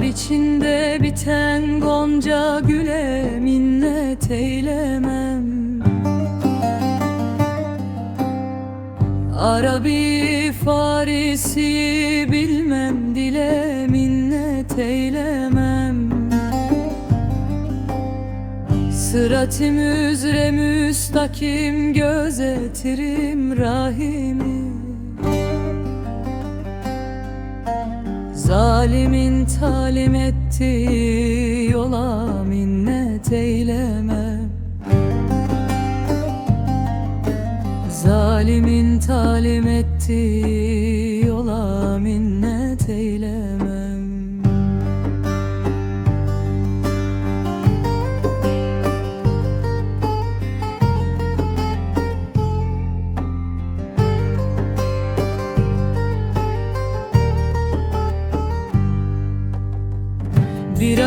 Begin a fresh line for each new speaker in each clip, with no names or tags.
içinde biten gonca güle minnet eylemem. Arabi Farisi bilmem dile minnet eylemem. Sırat-ı müstakim gözetirim rahimi Zalimin talim ettiği yola minnet eylemem. Zalimin talim ettiği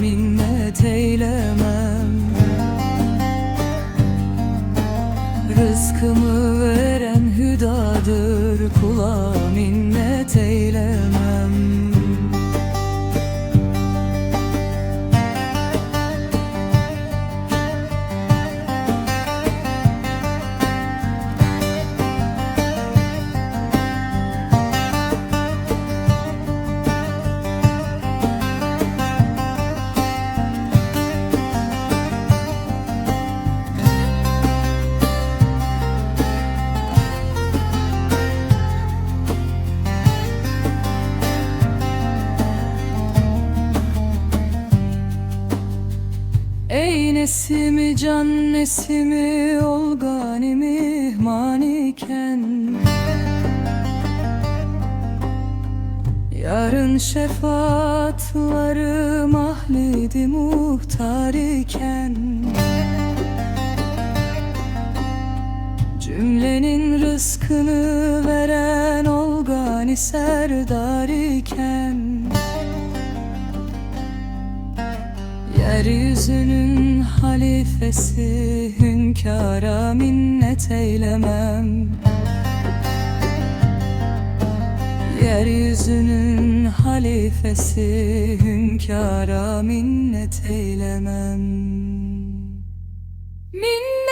minnet eylemem. Rızkımı veren hüdadır kula Ey nesimi can nesimi olganimi maniken Yarın şefaatları mahlidi muhtar iken. Cümlenin rızkını veren olgani serdar iken Yeryüzünün halifesi hünkâra minnet eylemem. Yeryüzünün halifesi hünkâra minnet eylemem. Minnet